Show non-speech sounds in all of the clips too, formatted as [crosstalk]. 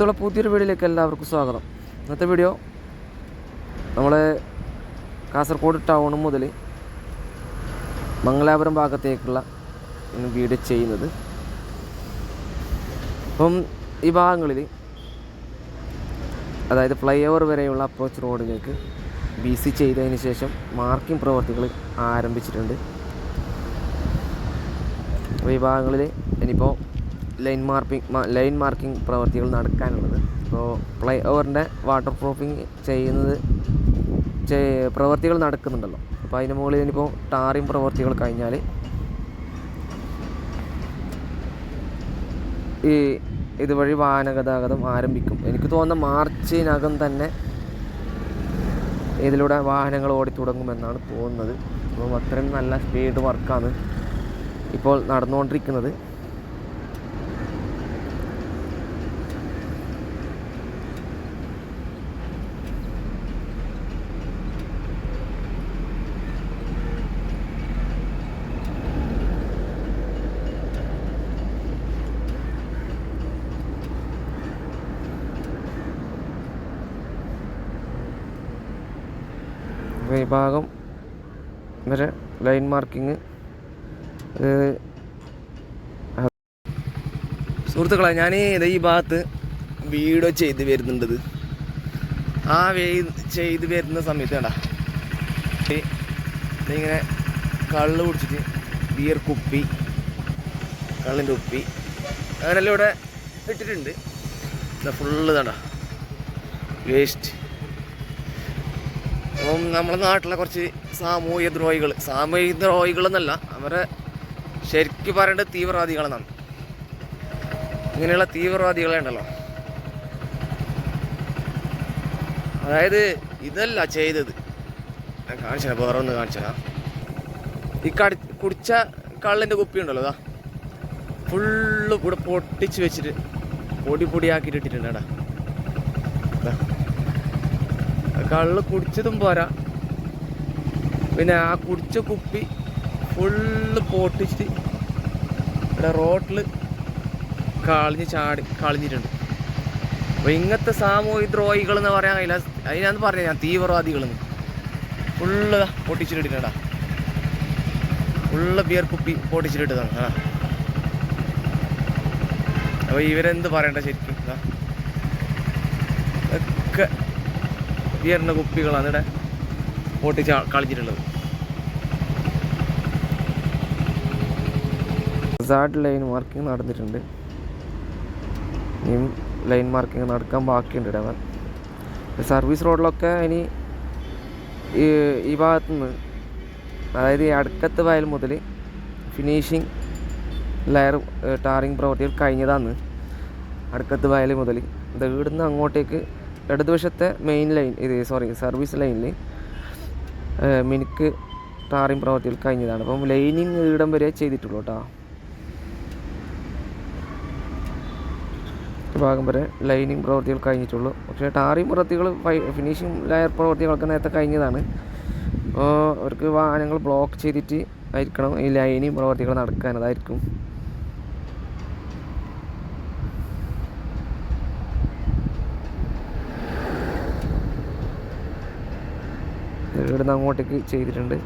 സുഹൃത്തുക്കളെ പുതിയൊരു വീഡിയോയിലേക്ക് എല്ലാവർക്കും സ്വാഗതം. ഇന്നത്തെ വീഡിയോ നമ്മൾ കാസർഗോഡ് ടൗൺ മുതൽ മംഗലാപുരം ഭാഗത്തേക്കുള്ള വീഡിയോ ചെയ്യുന്നത്. അപ്പം ഈ ഭാഗങ്ങളിൽ അതായത് ഫ്ലൈ ഓവർ വരെയുള്ള അപ്രോച്ച് റോഡിലേക്ക് ബി സി ചെയ്തതിന് ശേഷം മാർക്കിംഗ് പ്രവർത്തികൾ ആരംഭിച്ചിട്ടുണ്ട്. അപ്പോൾ ഈ ഭാഗങ്ങളിൽ ഇനിയിപ്പോൾ ലൈൻ മാർപ്പിംഗ് ലൈൻ മാർക്കിംഗ് പ്രവർത്തികൾ നടക്കാനുള്ളത്. അപ്പോൾ ഫ്ലൈ ഓവറിന്റെ വാട്ടർ പ്രൂഫിങ് ചെയ്യുന്നത് പ്രവൃത്തികൾ നടക്കുന്നുണ്ടല്ലോ. അപ്പോൾ അതിന് മുകളിൽ ഇനിയിപ്പോൾ ടാറിങ് പ്രവർത്തികൾ കഴിഞ്ഞാൽ ഈ ഇതുവഴി വാഹന ഗതാഗതം ആരംഭിക്കും. എനിക്ക് തോന്നുന്ന മാർച്ചിനകം തന്നെ ഇതിലൂടെ വാഹനങ്ങൾ ഓടിത്തുടങ്ങുമെന്നാണ് തോന്നുന്നത്. അപ്പോൾ അത്രയും നല്ല സ്പീഡ് വർക്കാണ് ഇപ്പോൾ നടന്നുകൊണ്ടിരിക്കുന്നത് അപ്പോൾ ഈ ഭാഗം വരെ ലൈൻ മാർക്കിങ് സുഹൃത്തുക്കളെ ഞാൻ ഈ ഭാഗത്ത് വീഡിയോ ചെയ്ത് വരുന്നുണ്ടത്. ആ വേ ചെയ്ത് വരുന്ന സമയത്ത് കണ്ടാ ഇങ്ങനെ കള്ള് കുടിച്ചിട്ട് ബിയർ കുപ്പി കള്ളിന്റെ കുപ്പി അങ്ങനെല്ലാം ഇവിടെ ഇട്ടിട്ടുണ്ട്. ഇതാ ഫുള്ള് തടാ വേസ്റ്റ് അപ്പം നമ്മുടെ നാട്ടിലെ കുറച്ച് സാമൂഹ്യ ദ്രോഹികൾ സാമൂഹിക ദ്രോഹികൾ എന്നല്ല അവരെ ശരിക്കും പറയേണ്ടത് തീവ്രവാദികളെന്നാണ്. ഇങ്ങനെയുള്ള തീവ്രവാദികളെ ഉണ്ടല്ലോ. അതായത് ഇതല്ല ചെയ്തത്. ഞാൻ കാണിച്ചാ വേറെ ഒന്ന് കാണിച്ചാ ഈ കടി കുടിച്ച കള്ളിന്റെ കുപ്പി ഉണ്ടല്ലോ അതാ ഫുള്ള് ഇവിടെ പൊട്ടിച്ച് വെച്ചിട്ട് പൊടി പൊടിയാക്കിയിട്ട് കള്ള് കുടിച്ചതും പോരാ. പിന്നെ ആ കുടിച്ച കുപ്പി ഫുള്ള് പൊട്ടിച്ചിട്ട് ഇവിടെ റോട്ടിൽ കളിഞ്ഞ് ചാടി കളിഞ്ഞിട്ടുണ്ട്. അപ്പോൾ ഇങ്ങനത്തെ സാമൂഹിക ദ്രോഹികൾ എന്ന് പറയാൻ കഴിയില്ല. അതിനാന്ന് പറഞ്ഞ ഞാൻ തീവ്രവാദികളെന്ന്. ഫുള്ള് പൊട്ടിച്ചിട്ടിട്ടാ ഫുള്ള് ബിയർ കുപ്പി പൊട്ടിച്ചിട്ടതാണ് ആ. അപ്പോൾ ഇവരെന്ത് പറയണ്ട ശരിക്കും. ഒക്കെ ബിയറിന്റെ കുപ്പികളാണ് ഇവിടെ പൊട്ടിച്ച് കളിച്ചിട്ടുള്ളത് സാഡ് ലൈൻ മാർക്കിംഗ് നടന്നിട്ടുണ്ട്. ഇനിയും ലൈൻ മാർക്കിംഗ് നടക്കാൻ ബാക്കിയുണ്ട് ഇടവൻ സർവീസ് റോഡിലൊക്കെ ഇനി ഈ ഭാഗത്ത് ഭാഗത്തുനിന്ന് അതായത് ഈ അടുക്കത്ത് വയൽ മുതൽ ഫിനിഷിങ് ലെയർ ടാറിങ് പ്രവൃത്തികൾ കഴിഞ്ഞതാണ്. അടുക്കത്ത് വയൽ മുതൽ ഇത് ഇവിടുന്ന് അങ്ങോട്ടേക്ക് ഇടതുവശത്തെ മെയിൻ ലൈൻ ഇത് സോറി സർവീസ് ലൈനിൽ മിനുക്ക് ടാറിങ് പ്രവൃത്തികൾ കഴിഞ്ഞതാണ്. അപ്പം ലൈനിങ് ഇടം വരെ ചെയ്തിട്ടുള്ളൂ കേട്ടോ ഭാഗം വരെ ലൈനിങ് പ്രവൃത്തികൾ കഴിഞ്ഞിട്ടുള്ളൂ. പക്ഷേ ടാറിങ് പ്രവൃത്തികൾ ഫിനിഷിങ് ലെയർ പ്രവൃത്തികളൊക്കെ നേരത്തെ കഴിഞ്ഞതാണ്. അവർക്ക് വാഹനങ്ങൾ ബ്ലോക്ക് ചെയ്തിട്ട് ആയിരിക്കണം ഈ ലൈനിങ് പ്രവൃത്തികൾ നടക്കാൻ. അതായിരിക്കും. ഇവിടുന്ന് അങ്ങോട്ടേക്ക് ചെയ്തിട്ടുണ്ട്.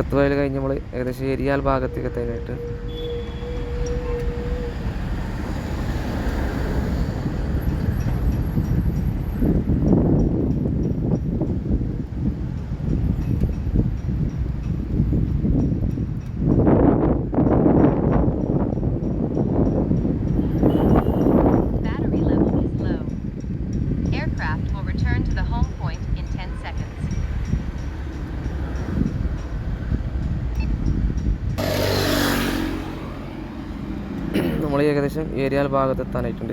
ഇറക്കത്ത് വയൽ കഴിഞ്ഞ് നമ്മൾ ഏകദേശം ഏരിയാൽ ഭാഗത്തേക്ക് എത്താനായിട്ട് നമ്മൾ ഏകദേശം ഏരിയാൽ ഭാഗത്ത് എത്താനായിട്ടുണ്ട്.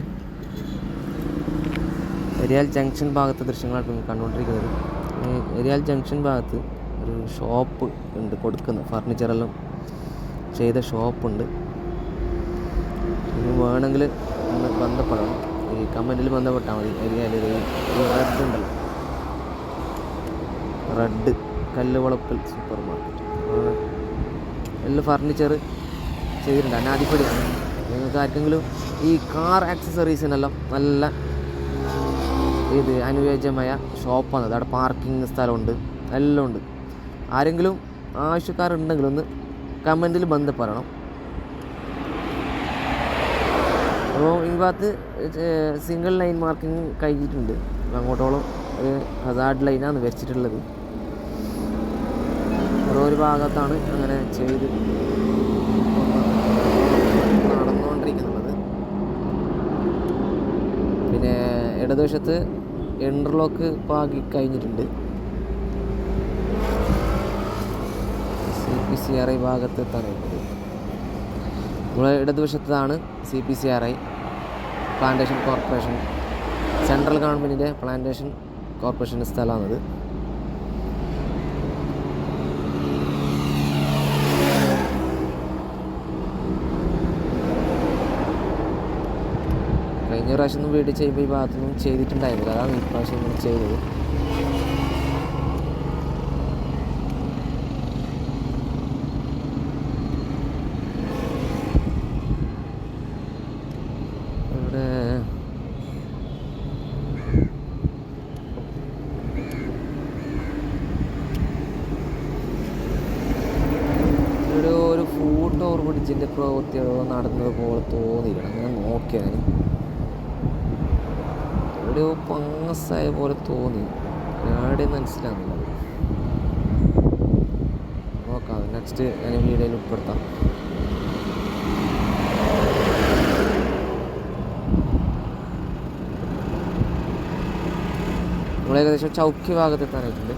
ഏരിയാൽ ജംഗ്ഷൻ ഭാഗത്ത് ദൃശ്യങ്ങളാണ് കണ്ടുകൊണ്ടിരിക്കുന്നത്. ഈ ഏരിയാൽ ജംഗ്ഷൻ ഭാഗത്ത് ഒരു ഷോപ്പ് ഉണ്ട് കൊടുക്കുന്ന ഫർണിച്ചറെല്ലാം ചെയ്ത ഷോപ്പുണ്ട് ഇനി വേണമെങ്കിൽ ഒന്ന് ബന്ധപ്പെടണം ഈ കമന്റിൽ ബന്ധപ്പെട്ടാൽ മതി. ഏരിയയിൽ ഈ റെഡ് ഉണ്ടല്ലോ. റെഡ് കല്ലുവളപ്പിൽ സൂപ്പർ മാർക്കറ്റ് എല്ലാം ഫർണിച്ചർ ചെയ്തിട്ടുണ്ട്. അനാദിപ്പടിയാണ് നിങ്ങൾക്ക് ആർക്കെങ്കിലും ഈ കാർ ആക്സസറീസിനെല്ലാം നല്ല ഇത് അനുയോജ്യമായ ഷോപ്പാണ് അവിടെ പാർക്കിംഗ് സ്ഥലമുണ്ട്. എല്ലാം ഉണ്ട് ആരെങ്കിലും ആവശ്യക്കാരുണ്ടെങ്കിൽ ഒന്ന് കമന്റിൽ ബന്ധപ്പെടണം. അപ്പോൾ ഈ ഭാഗത്ത് സിംഗിൾ ലൈൻ മാർക്കിംഗ് കഴിഞ്ഞിട്ടുണ്ട്. അങ്ങോട്ടോളം ഒരു ഹസാർഡ് ലൈനാണ് വെച്ചിട്ടുള്ളത് ഓരോ ഭാഗത്താണ് അങ്ങനെ ചെയ്ത് നടന്നുകൊണ്ടിരിക്കുന്നത് പിന്നെ ഇടതുവശത്ത് എൻട്രലോക്ക് പാകി കഴിഞ്ഞിട്ടുണ്ട്. C P C R I ഭാഗത്ത് തറയുന്നത് നമ്മളെ ഇടതുവശത്താണ് C P C R I plantation corporation central ഗവൺമെന്റിന്റെ പ്ലാന്റേഷൻ കോർപ്പറേഷന്റെ സ്ഥലമാണിത്. കഴിഞ്ഞ പ്രാവശ്യം ഒന്നും വീട്ടിൽ ചെയ്യുമ്പോൾ ഈ ഭാഗത്തൊന്നും ചെയ്തിട്ടുണ്ടായിരുന്നില്ല. അതാണ് ഈ പ്രാവശ്യം ഇങ്ങനെ ചെയ്തത് ഇവിടെ ഇവിടെ ഒരു ഫൂട്ട് ഓവർ ബ്രിഡ്ജിന്റെ പ്രവൃത്തിയോ നടന്നത് പോലെ തോന്നിയില്ല അങ്ങനെ നോക്കിയാൽ ഇവിടെ പങ്ങസായ പോലെ തോന്നി എവിടെ മനസ്സിലാകുന്നില്ല അത്. നെക്സ്റ്റ് ഞാൻ വീഡിയോയിൽ ഉൾപ്പെടുത്താം. നമ്മൾ ഏകദേശം ചൗക്കി ഭാഗത്ത് എത്താനായിട്ടുണ്ട്.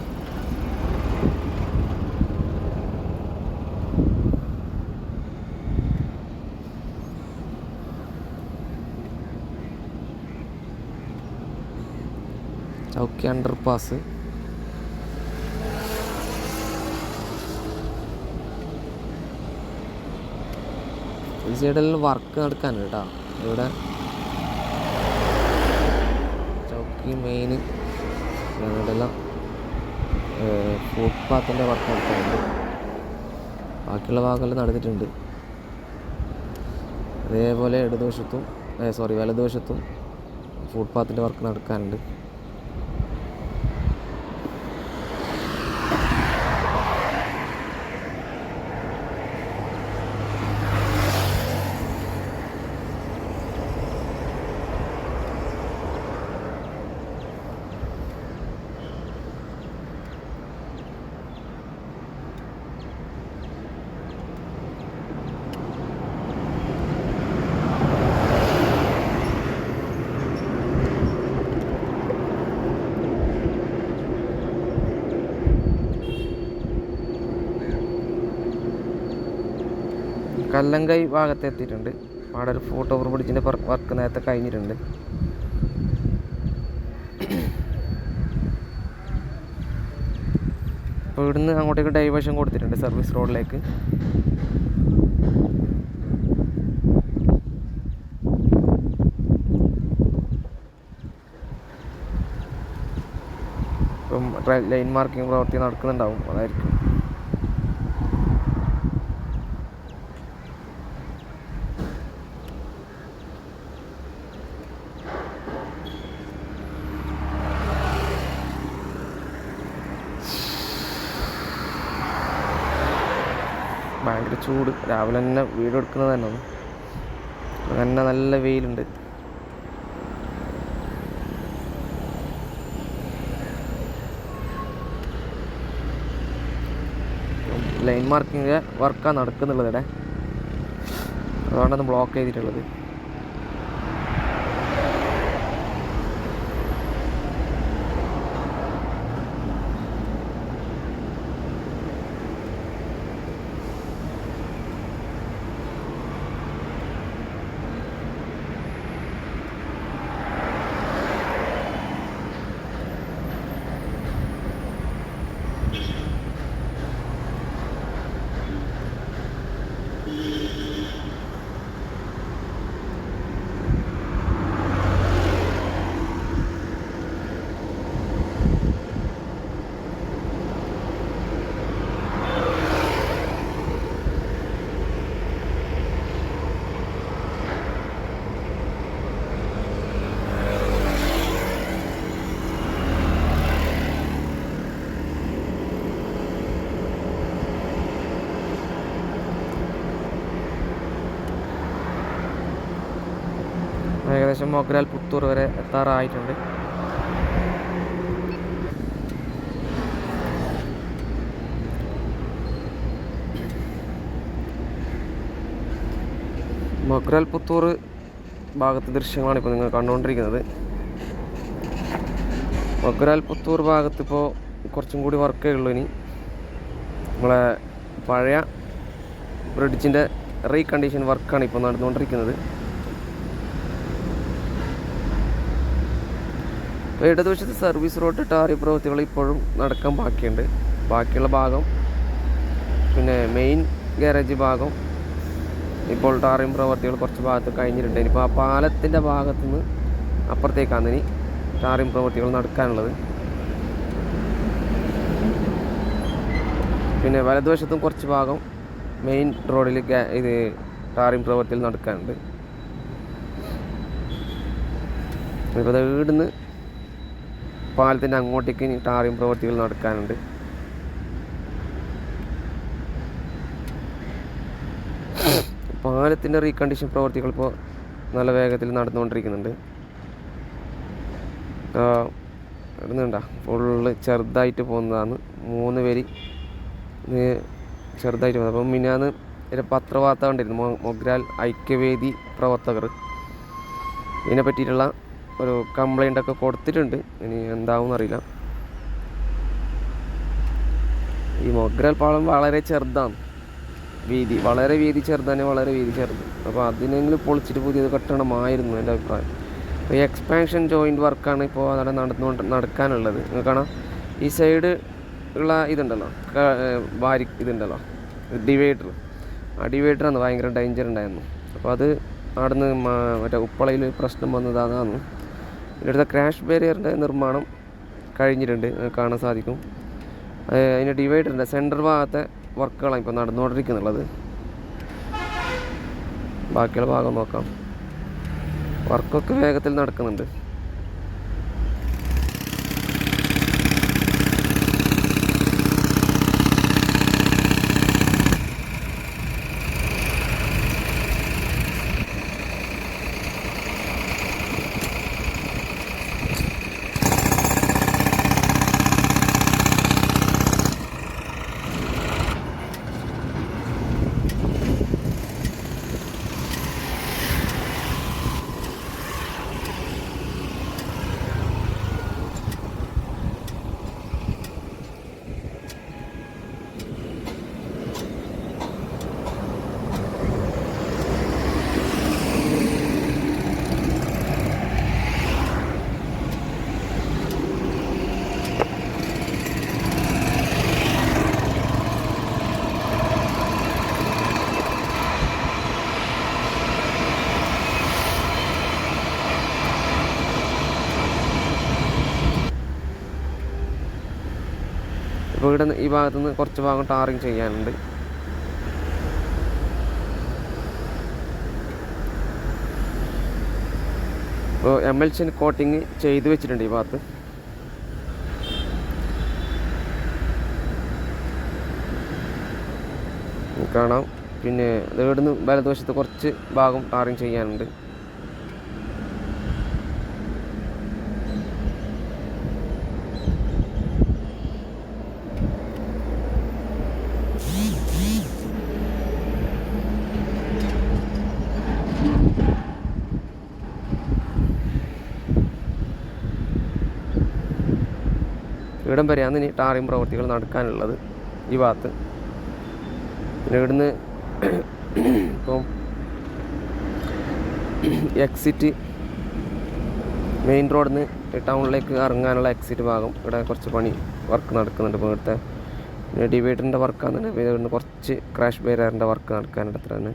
ചൗക്കി അണ്ടർ പാസ് ഈ സൈഡിൽ വർക്ക് നടക്കാനുണ്ട് കേട്ടോ. ഇവിടെ ചൗക്കി മെയിൻ ഫുഡ് ഫുട്പാത്തിന്റെ വർക്ക് നടക്കാനുണ്ട്. ബാക്കിയുള്ള ഭാഗമെല്ലാം നടന്നിട്ടുണ്ട്. അതേപോലെ ഇടതുവശത്തും സോറി വലതുവശത്തും ഫുട്പാത്തിന്റെ വർക്ക് നടക്കാനുണ്ട്. കല്ലങ്കൈ ഭാഗത്ത് എത്തിയിട്ടുണ്ട് അവിടെ ഒരു ഫോട്ടോ ഓവർ ബ്രിഡ്ജിന്റെ വർക്ക് നേരത്തെ കഴിഞ്ഞിട്ടുണ്ട്. അപ്പോൾ ഇവിടുന്ന് അങ്ങോട്ടേക്ക് ഡൈവേഷൻ കൊടുത്തിട്ടുണ്ട് സർവീസ് റോഡിലേക്ക് ഇപ്പം ലൈൻ മാർക്കിംഗ് പ്രവൃത്തി നടക്കുന്നുണ്ടാവും. അതായിരിക്കും ഭയങ്കര ചൂട്. രാവിലെ തന്നെ വീട് എടുക്കുന്നത് തന്നെ തന്നെ നല്ല വെയിലുണ്ട്. ലൈൻ മാർക്കിങ് വർക്കാണ് നടക്കുന്നുള്ളത് ഇവിടെ. അതുകൊണ്ടാണ് ബ്ലോക്ക് ചെയ്തിട്ടുള്ളത്. ഏകദേശം മൊഗ്രാൽ പുത്തൂർ വരെ എത്താറായിട്ടുണ്ട്. മൊഗ്രാൽ പുത്തൂർ ഭാഗത്തെ ദൃശ്യങ്ങളാണ് ഇപ്പോൾ നിങ്ങൾ കണ്ടുകൊണ്ടിരിക്കുന്നത്. മൊഗ്രാൽ പുത്തൂർ ഭാഗത്ത് ഇപ്പോൾ കുറച്ചും കൂടി വർക്കേ ഉള്ളൂ ഇനി. നമ്മളെ പഴയ ബ്രിഡ്ജിന്റെ റീകണ്ടീഷൻ വർക്കാണ് ഇപ്പോൾ നടന്നുകൊണ്ടിരിക്കുന്നത്. ഇടതുവശത്ത് സർവീസ് റോഡ് ടാറി പ്രവൃത്തികൾ ഇപ്പോഴും നടക്കാൻ ബാക്കിയുണ്ട്. ബാക്കിയുള്ള ഭാഗം പിന്നെ മെയിൻ ഗാരേജ് ഭാഗം ഇപ്പോൾ ടാറിയും പ്രവൃത്തികൾ കുറച്ച് ഭാഗത്ത് കഴിഞ്ഞിട്ടുണ്ട്. ഇനിയിപ്പോൾ ആ പാലത്തിന്റെ ഭാഗത്തു നിന്ന് അപ്പുറത്തേക്കാണ് ഇനി ടാറിയും പ്രവൃത്തികൾ നടക്കാനുള്ളത്. പിന്നെ വലതുവശത്തും കുറച്ച് ഭാഗം മെയിൻ റോഡിൽ ഇത് ടാറിയും പ്രവൃത്തിയിൽ നടക്കാനുണ്ട്. ഇപ്പോൾ വീടിന്ന് പാലത്തിന്റെ അങ്ങോട്ടേക്ക് ഇനി ടാറിംഗ് പ്രവൃത്തികൾ നടക്കാനുണ്ട്. പാലത്തിന്റെ റീകണ്ടീഷൻ പ്രവൃത്തികൾ ഇപ്പോൾ നല്ല വേഗത്തിൽ നടന്നുകൊണ്ടിരിക്കുന്നുണ്ട്. ഇടുന്നുണ്ടാ ഫുള്ള് ചെറുതായിട്ട് പോകുന്നതാണ്. മൂന്ന് പേര് ചെറുതായിട്ട് പോകുന്നത് അപ്പം മിനാന്ന് ഒരു പത്രവാർത്ത കണ്ടിരുന്നു. മൊഗ്രാൽ ഐക്യവേദി പ്രവർത്തകർ. ഇതിനെ പറ്റിയിട്ടുള്ള ഒരു കംപ്ലൈന്റ് ഒക്കെ കൊടുത്തിട്ടുണ്ട്. ഇനി എന്താവും അറിയില്ല. ഈ മൊഗ്രൽ പാളം വളരെ ചെറുതാണ്. വീതി വളരെ വീതി ചെറുതാണ് വളരെ വീതി ചെറുത്. അപ്പോൾ അതിനെങ്കിലും പൊളിച്ചിട്ട് പുതിയത് കെട്ടണമായിരുന്നു എന്റെ അഭിപ്രായം. അപ്പോൾ ഈ എക്സ്പാൻഷൻ ജോയിന്റ് വർക്കാണ് ഇപ്പോൾ അവിടെ നടന്നുകൊണ്ട് നടക്കാനുള്ളത്. കാണാം. ഈ സൈഡ് ഉള്ള ഇതുണ്ടല്ലോ വാരി ഇതുണ്ടല്ലോ ഡിവൈഡർ ആ ഡിവൈഡറാണ് ഭയങ്കര ഡേഞ്ചർ ഉണ്ടായിരുന്നു. അപ്പോൾ അത് അവിടുന്ന് മറ്റേ ഉപ്പളയിൽ പ്രശ്നം വന്നത് അതാണ് ഇവിടുത്തെ ക്രാഷ് ബാരിയറിന്റെ നിർമ്മാണം കഴിഞ്ഞിട്ടുണ്ട്. കാണാൻ സാധിക്കും. അതിന്റെ ഡിവൈഡറിന്റെ സെന്റർ ഭാഗത്തെ വർക്കുകളാണ് ഇപ്പോൾ നടന്നുകൊണ്ടിരിക്കുന്നുള്ളത് ബാക്കിയുള്ള ഭാഗം നോക്കാം. വർക്കൊക്കെ വേഗത്തിൽ നടക്കുന്നുണ്ട്. ഇവിടെ ഈ ഭാഗത്ത് നിന്ന് കുറച്ച് ഭാഗം ടാറിങ് ചെയ്യാനുണ്ട്. ഇപ്പോൾ എമൽഷൻ കോട്ടിങ് ചെയ്ത് വെച്ചിട്ടുണ്ട് ഈ ഭാഗത്ത്. കാണാം. പിന്നെ ഇവിടുന്ന് വലതുവശത്ത് കുറച്ച് ഭാഗം ടാറിങ് ചെയ്യാനുണ്ട് ഇവിടം വരെയാണ് ഇനി ടാറിങ് പ്രവൃത്തികൾ നടക്കാനുള്ളത് ഈ ഭാഗത്ത്. പിന്നെ ഇവിടുന്ന് ഇപ്പം എക്സിറ്റ് മെയിൻ റോഡിൽ നിന്ന് ടൗണിലേക്ക് ഇറങ്ങാനുള്ള എക്സിറ്റ് ഭാഗം ഇവിടെ കുറച്ച് പണി വർക്ക് നടക്കുന്നുണ്ട് ഇപ്പോൾ ഇവിടുത്തെ പിന്നെ ഡിവൈഡറിന്റെ വർക്കാണ് ഇവിടുന്ന് കുറച്ച് ക്രാഷ് ബാരിയറിന്റെ വർക്ക് നടക്കാനുണ്ട് അത്ര തന്നെ.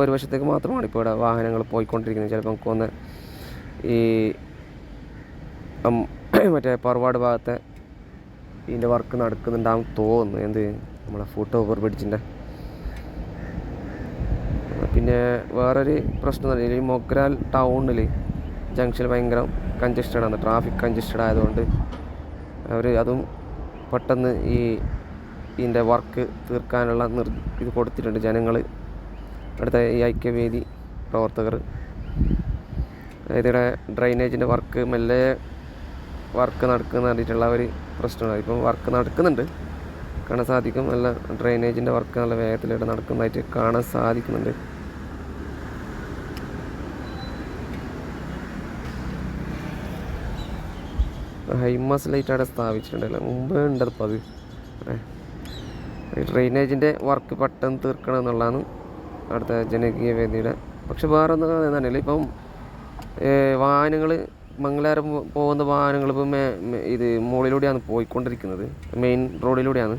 ഒരു വശത്തേക്ക് മാത്രമാണ് ഇപ്പോൾ ഇവിടെ വാഹനങ്ങൾ പോയിക്കൊണ്ടിരിക്കുന്നത്. ചിലപ്പോൾ നമുക്ക് ഒന്ന് ഈ [coughs] മറ്റേ പറവാട് ഭാഗത്തെ ഇതിന്റെ വർക്ക് നടക്കുന്നുണ്ടാകും തോന്നുന്നു. എന്ത്? നമ്മളെ ഫുട്ട് ഓവർ ബ്രിഡ്ജിന്റെ പിന്നെ വേറൊരു പ്രശ്നം എന്ന് പറഞ്ഞാൽ ഈ മൊഗ്രാൽ ടൗണിൽ ജംഗ്ഷൻ ഭയങ്കര കൺജസ്റ്റഡ് ആണ്. ട്രാഫിക് കൺജസ്റ്റഡ് ആയതുകൊണ്ട് അവർ അതും പെട്ടെന്ന് ഈ ഇതിന്റെ വർക്ക് തീർക്കാനുള്ള നിർ ഇത് കൊടുത്തിട്ടുണ്ട് ജനങ്ങൾ അടുത്ത ഈ ഐക്യവേദി പ്രവർത്തകർ. ഇവിടെ ഡ്രൈനേജിന്റെ വർക്ക് മെല്ലെ വർക്ക് നടക്കുന്ന വേണ്ടിയിട്ടുള്ള ഒരു പ്രശ്നമാണ് ഇപ്പം വർക്ക് നടക്കുന്നുണ്ട്. കാണാൻ സാധിക്കും. നല്ല ഡ്രെയിനേജിന്റെ വർക്ക് നല്ല വേഗത്തിലൂടെ നടക്കുന്നതായിട്ട് കാണാൻ സാധിക്കുന്നുണ്ട്. ഹൈമാസ് ലൈറ്റ് അവിടെ സ്ഥാപിച്ചിട്ടുണ്ടല്ലോ. മുമ്പേ ഉണ്ട് അപ്പോൾ അത്. ഡ്രെയിനേജിന്റെ വർക്ക് പെട്ടെന്ന് തീർക്കണം എന്നുള്ളതാണ് അവിടുത്തെ ജനകീയ വേദിയുടെ. പക്ഷെ വേറെ ഒന്നും ഇപ്പം വാഹനങ്ങൾ മംഗലാരം പോകുന്ന വാഹനങ്ങൾ ഇപ്പം ഇത് മുകളിലൂടെയാണ് പോയിക്കൊണ്ടിരിക്കുന്നത്. മെയിൻ റോഡിലൂടെയാണ്.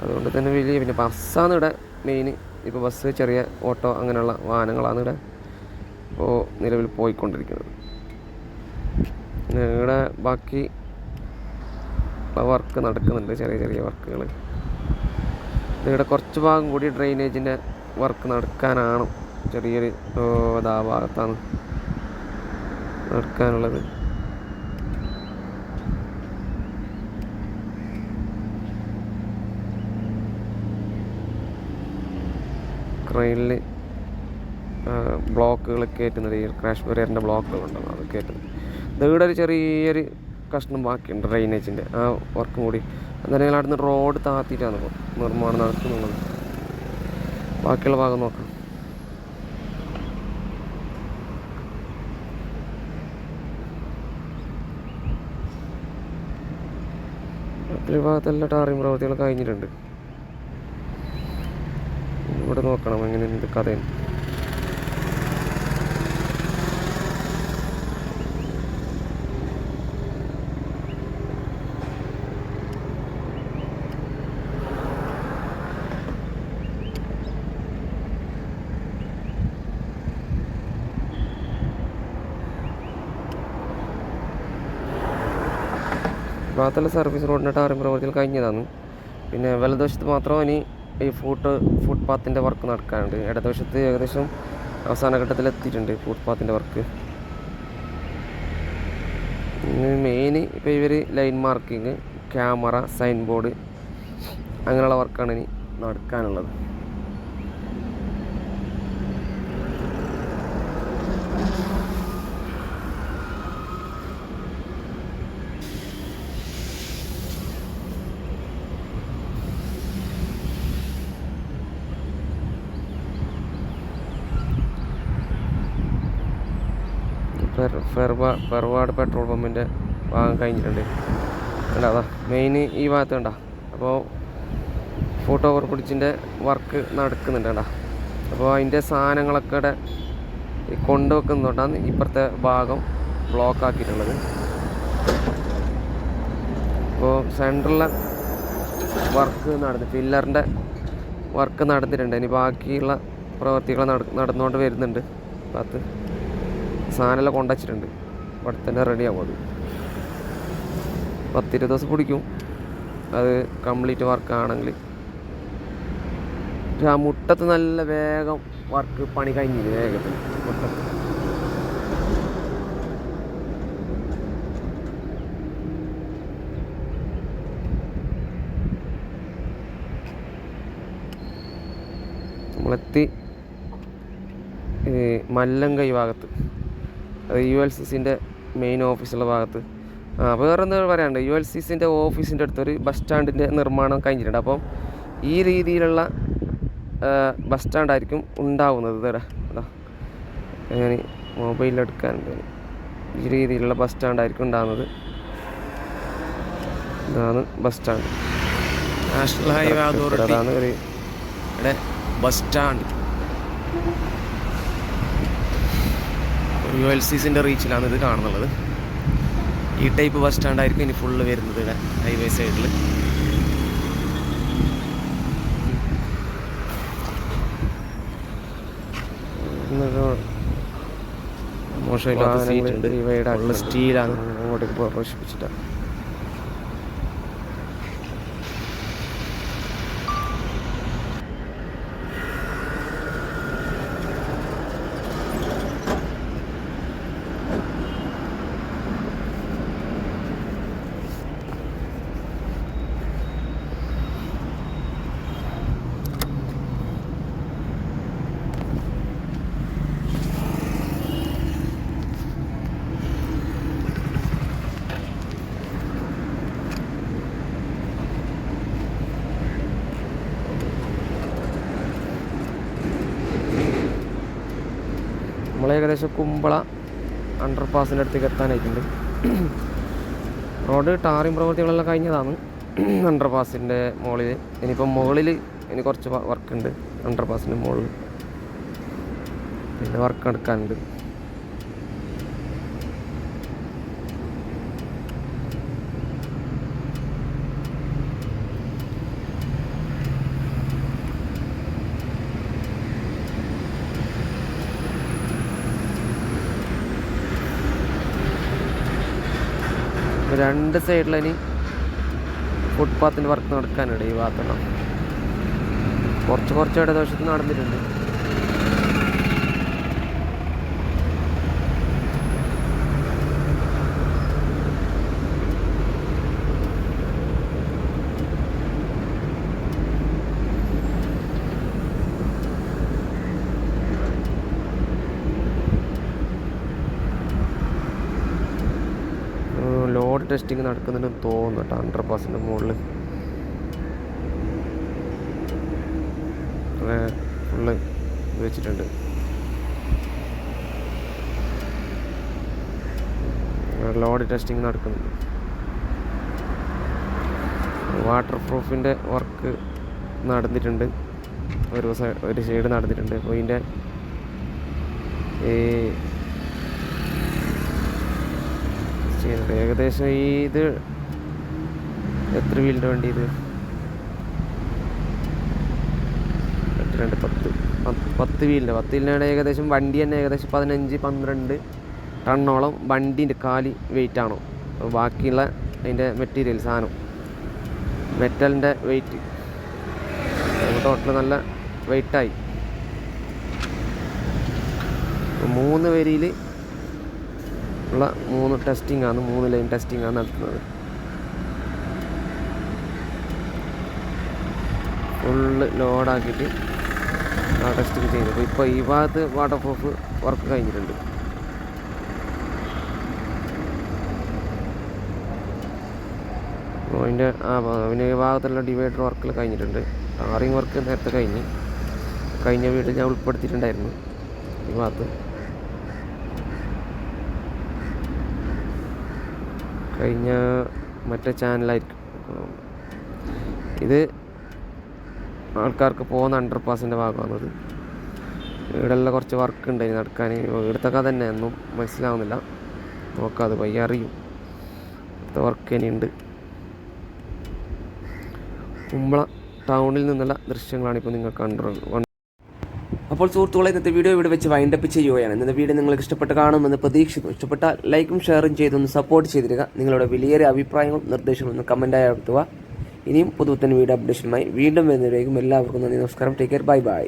അതുകൊണ്ട് തന്നെ വലിയ പിന്നെ ബസ്സാണ് ഇവിടെ മെയിൻ ഇപ്പോൾ ബസ് ചെറിയ ഓട്ടോ അങ്ങനെയുള്ള വാഹനങ്ങളാണ് ഇവിടെ ഇപ്പോൾ നിലവിൽ പോയിക്കൊണ്ടിരിക്കുന്നത്. ഇവിടെ ബാക്കി വർക്ക് നടക്കുന്നുണ്ട് ചെറിയ ചെറിയ വർക്കുകൾ. ഇവിടെ കുറച്ച് ഭാഗം കൂടി ഡ്രെയിനേജിന്റെ വർക്ക് നടക്കാനാണ്. ചെറിയൊരു ഇതാ ഭാഗത്താണ്. നടക്കാനുള്ളത്. ക്രെയിനിൽ ബ്ലോക്കുകൾ കയറ്റുന്നത് ഈ ക്രാഷ് ബറിയറിന്റെ ബ്ലോക്കുകളുണ്ടല്ലോ അത് കയറ്റുന്നത് ഇവിടെ ഒരു ചെറിയൊരു കഷ്ണം ബാക്കിയുണ്ട് ഡ്രൈനേജിന്റെ ആ വർക്കും കൂടി. എന്തായാലും അവിടെ നിന്ന് റോഡ് താത്തിയിട്ടാണ് നിർമ്മാണം നടക്കുന്നുള്ളത് ബാക്കിയുള്ള ഭാഗം നോക്കാം. ബാക്കിയുള്ള ഭാഗത്തെല്ലാം ടാറിങ് പ്രവൃത്തികൾ കഴിഞ്ഞിട്ടുണ്ട്. ഇവിടെ നോക്കണം എങ്ങനെ എന്ത് ഭാഗത്തുള്ള സർവീസ് റോഡിന്റെ ടാർ പ്രവൃത്തിയിൽ കഴിഞ്ഞതാണ്. പിന്നെ വലതുവശത്ത് മാത്രം ഇനി ഈ ഫുട് ഫുട്പാത്തിന്റെ വർക്ക് നടക്കാനുണ്ട്. ഇടതുവശത്ത് ഏകദേശം അവസാന ഘട്ടത്തിൽ എത്തിയിട്ടുണ്ട് ഫുട്പാത്തിന്റെ വർക്ക് മെയിൻ ഇപ്പോൾ ഇവർ line marking camera sign board അങ്ങനെയുള്ള വർക്കാണ് ഇനി നടക്കാനുള്ളത്. ഫെർവ ഫെർവാഡ് പെട്രോൾ പമ്പിന്റെ ഭാഗം കഴിഞ്ഞിട്ടുണ്ട്. അതാ മെയിൻ ഈ ഭാഗത്ത് കണ്ട? അപ്പോൾ ഫോട്ടോ ഓവർ പിടിച്ചിന്റെ വർക്ക് നടക്കുന്നുണ്ട് കണ്ട? അപ്പോൾ അതിന്റെ സാധനങ്ങളൊക്കെ കൊണ്ടുവെക്കുന്നതുകൊണ്ടാണ് ഇപ്പുറത്തെ ഭാഗം ബ്ലോക്ക് ആക്കിയിട്ടുള്ളത്. അപ്പോൾ സെൻട്രലിലെ വർക്ക് നടന്നു പില്ലറിന്റെ വർക്ക് നടന്നിട്ടുണ്ട്. ഇനി ബാക്കിയുള്ള പ്രവർത്തികൾ നട നടന്നുകൊണ്ട് വരുന്നുണ്ട്. ഭാഗത്ത് സാധനമെല്ലാം കൊണ്ടുവച്ചിട്ടുണ്ട്. അവിടെ തന്നെ റെഡിയാവും അത്. പത്തിരുപത് ദിവസം പിടിക്കും. അത് കംപ്ലീറ്റ് വർക്ക് ആണെങ്കിൽ. പക്ഷെ ആ മുട്ടത്ത് നല്ല വേഗം വർക്ക് പണി കഴിഞ്ഞില്ല വേഗത്തിൽ? മുട്ടത്ത്. നമ്മളെത്തി മല്ലങ്കൈ ഭാഗത്ത്. യു എൽ സി സിന്റെ മെയിൻ ഓഫീസുള്ള ഭാഗത്ത്. ആ വേറെ എന്താ പറയാനുണ്ട്? യു എൽ സി സിന്റെ ഓഫീസിന്റെ അടുത്തൊരു ബസ് സ്റ്റാൻഡിന്റെ നിർമ്മാണം കഴിഞ്ഞിട്ടുണ്ട്. അപ്പം ഈ രീതിയിലുള്ള ബസ് സ്റ്റാൻഡായിരിക്കും ഉണ്ടാവുന്നത്. തരാം അതാ. ഞാൻ മൊബൈലിൽ ഈ രീതിയിലുള്ള ബസ് സ്റ്റാൻഡായിരിക്കും ഉണ്ടാകുന്നത് ഇതാണ് bus stand national highway authority അതാണ് ഒരു bus stand U L C സിന്റെ റീച്ചിലാണ് ഇത് കാണുന്നത്. ഈ ടൈപ്പ് ബസ് സ്റ്റാൻഡായിരിക്കും ഇനി ഫുള്ള് വരുന്നത് ഹൈവേ സൈഡിൽ മോശമില്ലാത്ത സീറ്റ് ഉണ്ട്. സ്റ്റീലാണ് അങ്ങോട്ടേക്ക് പ്രവേശിപ്പിച്ചിട്ടാണ് ഏകദേശം കുമ്പള അണ്ടർ പാസിന്റെ അടുത്തേക്ക് എത്താനായിട്ടുണ്ട്. റോഡ് ടാറിങ് പ്രവൃത്തികളെല്ലാം കഴിഞ്ഞതാണ് അണ്ടർ പാസിന്റെ മുകളിൽ ഇനിയിപ്പം മുകളിൽ ഇനി കുറച്ച് വർക്കുണ്ട് അണ്ടർ പാസിന്റെ മുകളിൽ പിന്നെ വർക്ക് എടുക്കാനുണ്ട് രണ്ട് സൈഡിലിനി ഫുട്പാത്തിന്റെ വർക്ക് നടക്കാനുണ്ട് ഈ ഭാഗത്തുള്ള കുറച്ച് കുറച്ച് ഇടതുവശത്ത് നടന്നിട്ടുണ്ട് ലോഡ് ടെസ്റ്റിംഗ് നടക്കുന്നുണ്ടെന്ന് തോന്നുന്നു കേട്ടോ. ഹൺഡ്രഡ് പെർസെന്റ് മുകളിൽ ഫുള്ള് വെച്ചിട്ടുണ്ട്. ലോഡ് ടെസ്റ്റിംഗ് നടക്കുന്നുണ്ട്. വാട്ടർ പ്രൂഫിന്റെ വർക്ക് നടന്നിട്ടുണ്ട്. ഒരു ഒരു സൈഡ് നടന്നിട്ടുണ്ട്. അപ്പോൾ ഇതിന്റെ ഈ ചെയ്യുന്നുണ്ട് ഏകദേശം ഈ ഇത് എത്ര വീലിന്റെ വണ്ടി ഇത്? രണ്ട് പത്ത്. പത്ത് വീലിന്റെ. പത്ത് വീലിനാണ് ഏകദേശം വണ്ടി തന്നെ ഏകദേശം പതിനഞ്ച് പന്ത്രണ്ട് ടണ്ണോളം വണ്ടീന്റെ കാലി വെയിറ്റ് ആണോ? ബാക്കിയുള്ള അതിന്റെ മെറ്റീരിയൽ സാധനം. മെറ്റലിന്റെ വെയിറ്റ് ടോട്ടൽ നല്ല വെയിറ്റായി മൂന്ന് വരിയിൽ ഉള്ള മൂന്ന് ടെസ്റ്റിംഗ് ആണ് മൂന്ന് ലൈൻ ടെസ്റ്റിംഗ് ആണ് നടത്തുന്നത്. ഫുള്ള് ലോഡാക്കിയിട്ട് ആ ടെസ്റ്റിംഗ് അപ്പോൾ ഇപ്പോൾ ഈ ഭാഗത്ത് വാട്ടർ പ്രൂഫ് വർക്ക് കഴിഞ്ഞിട്ടുണ്ട്. അതിന്റെ ആ പിന്നെ ഈ ഭാഗത്തുള്ള ഡിവൈഡർ വർക്കിൽ കഴിഞ്ഞിട്ടുണ്ട്. ടാറിങ് വർക്ക് നേരത്തെ കഴിഞ്ഞ്. കഴിഞ്ഞ വീട്ടിൽ ഞാൻ ഉൾപ്പെടുത്തിയിട്ടുണ്ടായിരുന്നു ഈ ഭാഗത്ത്. കഴിഞ്ഞ മറ്റേ ചാനലായിരിക്കും. ഇത് ആൾക്കാർക്ക് പോകുന്ന അണ്ടർ പാസിന്റെ ഭാഗമാണത് ഇവിടെയുള്ള കുറച്ച് വർക്ക് ഉണ്ട് നടക്കാൻ. ഇവിടുത്തെ കഥ തന്നെ ഒന്നും മനസ്സിലാവുന്നില്ല. നോക്കാം അത് പയ്യെ അറിയും. ഇവിടുത്തെ വർക്ക് ഇനിയുണ്ട്. കുമ്പള ടൗണിൽ നിന്നുള്ള ദൃശ്യങ്ങളാണ് ഇപ്പോൾ നിങ്ങൾ കണ്ടു അപ്പോൾ സുഹൃത്തുക്കളെ ഇന്നത്തെ വീഡിയോ ഇവിടെ വെച്ച് വൈൻഡപ്പ് ചെയ്യുകയാണ്. ഇന്നത്തെ വീഡിയോ നിങ്ങൾക്ക് ഇഷ്ടപ്പെട്ട് കാണുമെന്ന് പ്രതീക്ഷിക്കുന്നു. ഇഷ്ടപ്പെട്ടാൽ ലൈക്കും ഷെയറും ചെയ്തൊന്ന് സപ്പോർട്ട് ചെയ്തിരിക നിങ്ങളുടെ വലിയൊരു അഭിപ്രായങ്ങളും നിർദ്ദേശങ്ങളും ഒന്ന് കമന്റായി നടത്തുക ഇനിയും പുതുത്തൻ വീഡിയോ അപ്ഡേഷനുമായി വീണ്ടും വരുന്നവരേക്കും എല്ലാവർക്കും നന്ദി നമസ്കാരം. Take care bye bye